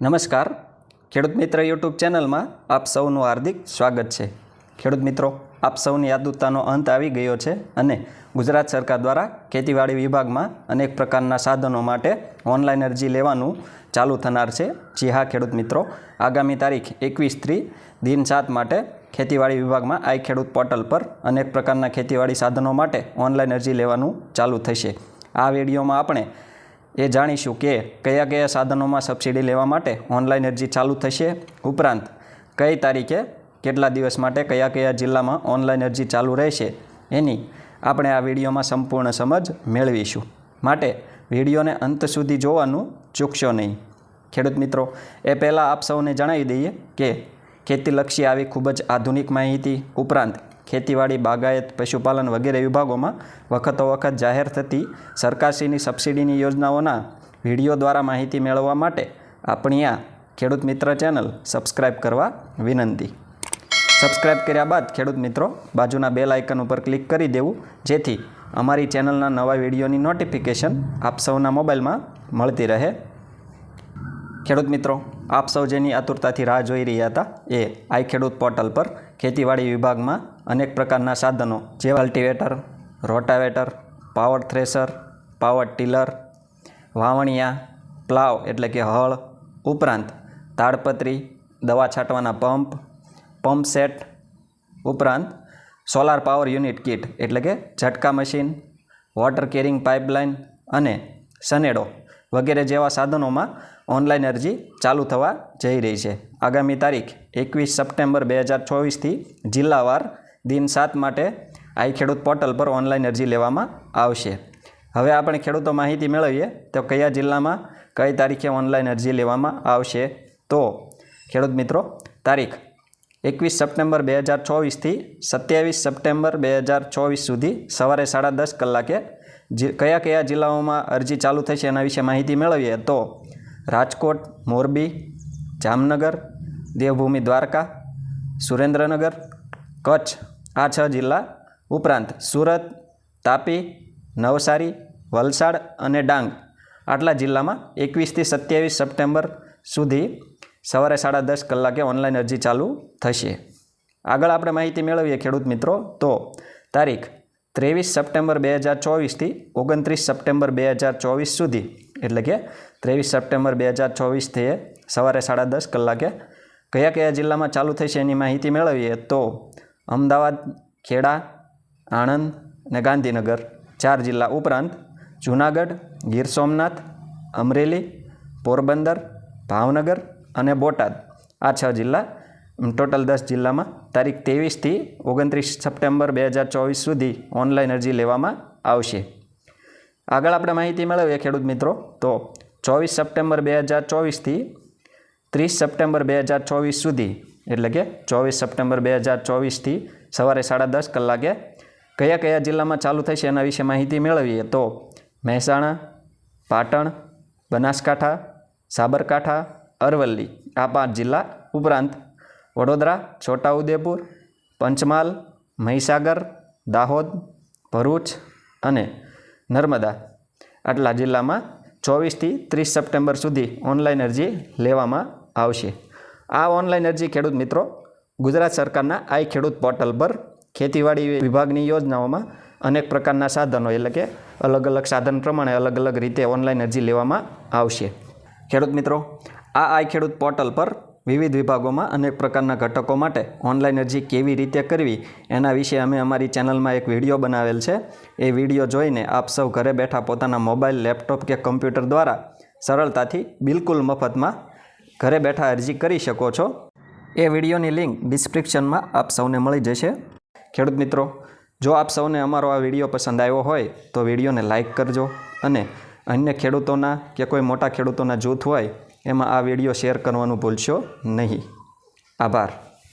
નમસ્કાર. ખેડૂત મિત્ર યુટ્યુબ ચેનલમાં આપ સૌનું હાર્દિક સ્વાગત છે. ખેડૂત મિત્રો, આપ સૌની યાદુતાનો અંત આવી ગયો છે અને ગુજરાત સરકાર દ્વારા ખેતીવાડી વિભાગમાં અનેક પ્રકારના સાધનો માટે ઓનલાઈન અરજી લેવાનું ચાલુ થનાર છે. જી હા, ખેડૂત મિત્રો. આગામી તારીખ એકવીસ ત્રી, દિન સાત માટે ખેતીવાડી વિભાગમાં આઈ ખેડૂત પોર્ટલ પર અનેક પ્રકારના ખેતીવાડી સાધનો માટે ઓનલાઈન અરજી લેવાનું ચાલુ થશે. આ વિડીયોમાં આપણે એ જાણીશું કે કયા કયા સાધનોમાં સબસિડી લેવા માટે ઓનલાઈન અરજી ચાલુ થશે ઉપરાંત કઈ તારીખે, કેટલા દિવસ માટે કયા કયા જિલ્લામાં ઓનલાઈન અરજી ચાલુ રહેશે એની આપણે આ વિડીયોમાં સંપૂર્ણ સમજ મેળવીશું. માટે વિડીયોને અંત સુધી જોવાનું ચૂકશો નહીં. ખેડૂત મિત્રો, એ પહેલાં આપ સૌને જણાવી દઈએ કે ખેતીલક્ષી આવી ખૂબ જ આધુનિક માહિતી ઉપરાંત ખેતીવાડી, બાગાયત, પશુપાલન વગેરે વિભાગોમાં વખતો વખત જાહેર થતી સરકારશ્રીની સબસિડીની યોજનાઓના વીડિયો દ્વારા માહિતી મેળવવા માટે આપણી આ ખેડૂત મિત્ર ચેનલ સબસ્ક્રાઇબ કરવા વિનંતી. સબસ્ક્રાઇબ કર્યા બાદ ખેડૂત મિત્રો બાજુના બેલ આઇકન ઉપર ક્લિક કરી દેવું, જેથી અમારી ચેનલના નવા વિડીયોની નોટિફિકેશન આપ સૌના મોબાઈલમાં મળતી રહે. ખેડૂત મિત્રો, આપ સૌ જેની આતુરતાથી રાહ જોઈ રહ્યા હતા એ આઈ ખેડૂત પોર્ટલ પર ખેતીવાડી વિભાગમાં અનેક પ્રકારના સાધનો જેવા cultivator rotavator, power thresher power tiller, વાવણિયા, plough એટલે કે હળ, ઉપરાંત તાડપત્રી, દવા છાંટવાના પંપ પંપ સેટ, ઉપરાંત સોલાર પાવર યુનિટ કિટ એટલે કે ઝટકા મશીન, વોટર કેરિંગ પાઇપલાઇન અને સનેડો વગેરે જેવા સાધનોમાં ઓનલાઈન અરજી ચાલુ થવા જઈ રહી છે. આગામી તારીખ એકવીસ સપ્ટેમ્બર બે હજાર ચોવીસથી જિલ્લાવાર દિન સાત માટે આઈ ખેડૂત પોર્ટલ પર ઓનલાઈન અરજી લેવામાં આવશે. હવે આપણે ખેડૂતો માહિતી મેળવીએ તો કયા જિલ્લામાં કઈ તારીખે ઓનલાઈન અરજી લેવામાં આવશે. તો ખેડૂત મિત્રો, તારીખ એકવીસ સપ્ટેમ્બર બે હજાર ચોવીસથી સત્યાવીસ સપ્ટેમ્બર બે હજાર ચોવીસ સુધી સવારે સાડા દસ કલાકે કયા કયા જિલ્લાઓમાં અરજી ચાલુ થશે એના વિશે માહિતી મેળવીએ તો રાજકોટ, મોરબી, જામનગર, દેવભૂમિ દ્વારકા, સુરેન્દ્રનગર, કચ્છ આ છ જિલ્લા ઉપરાંત સુરત, તાપી, નવસારી, વલસાડ અને ડાંગ આટલા જિલ્લામાં એકવીસથી સત્યાવીસ સપ્ટેમ્બર સુધી સવારે સાડા દસ કલાકે ઓનલાઈન અરજી ચાલુ થશે. આગળ આપણે માહિતી મેળવીએ ખેડૂત મિત્રો તો તારીખ ત્રેવીસ સપ્ટેમ્બર બે હજાર ચોવીસથી ઓગણત્રીસ સપ્ટેમ્બર બે હજાર ચોવીસ સુધી એટલે કે ત્રેવીસ સપ્ટેમ્બર બે હજાર ચોવીસથી સવારે સાડા દસ કલાકે કયા કયા જિલ્લામાં ચાલુ થશે એની માહિતી મેળવીએ તો અમદાવાદ, ખેડા, આણંદ અને ગાંધીનગર. ચાર જિલ્લા ઉપરાંત જૂનાગઢ, ગીર સોમનાથ, અમરેલી, પોરબંદર, ભાવનગર અને બોટાદ. આ છ જિલ્લા ટોટલ દસ જિલ્લામાં તારીખ ત્રેવીસથી ઓગણત્રીસ સપ્ટેમ્બર બે હજાર ચોવીસ સુધી ઓનલાઈન અરજી લેવામાં આવશે. આગળ આપણે માહિતી મેળવીએ ખેડૂત મિત્રો. તો ચોવીસ સપ્ટેમ્બર બે હજાર ચોવીસથી ત્રીસ સપ્ટેમ્બર બે હજાર ચોવીસ સુધી, એટલે કે ચોવીસ સપ્ટેમ્બર બે હજાર ચોવીસથી સવારે સાડા દસ કલાકે કયા કયા જિલ્લામાં ચાલુ થશે એના વિશે માહિતી મેળવીએ. તો મહેસાણા, પાટણ, બનાસકાંઠા, સાબરકાંઠા, અરવલ્લી, આ પાંચ જિલ્લા ઉપરાંત વડોદરા, છોટાઉદેપુર, પંચમહાલ, મહીસાગર, દાહોદ, ભરૂચ અને નર્મદા. આટલા જિલ્લામાં ચોવીસથી ત્રીસ સપ્ટેમ્બર સુધી ઓનલાઈન અરજી લેવામાં આવશે. આ ઓનલાઈન અરજી ખેડૂત મિત્રો ગુજરાત સરકારના આઈ ખેડૂત પોર્ટલ પર ખેતીવાડી વિભાગની યોજનાઓમાં અનેક પ્રકારના સાધનો એટલે કે અલગ અલગ સાધન પ્રમાણે અલગ અલગ રીતે ઓનલાઈન અરજી લેવામાં આવશે. ખેડૂત મિત્રો, આ આઈ ખેડૂત પોર્ટલ પર વિવિધ વિભાગોમાં અનેક પ્રકારના ઘટકો માટે ઓનલાઈન અરજી કેવી રીતે કરવી એના વિશે અમે અમારી ચેનલમાં એક વીડિયો બનાવેલ છે. એ વીડિયો જોઈને આપ સૌ ઘરે બેઠા પોતાના મોબાઈલ, લેપટોપ કે કમ્પ્યુટર દ્વારા સરળતાથી બિલકુલ મફતમાં ઘરે બેઠા અરજી કરી શકો છો. એ વિડીયોની લિંક ડિસ્ક્રિપ્શનમાં આપ સૌને મળી જશે. ખેડૂત મિત્રો, જો આપ સૌને અમારો આ વીડિયો પસંદ આવ્યો હોય તો વિડીયોને લાઇક કરજો અને અન્ય ખેડૂતોના કે કોઈ મોટા ખેડૂતોના જૂથ હોય એમાં આ વીડિયો શેર કરવાનું ભૂલશો નહીં. આભાર.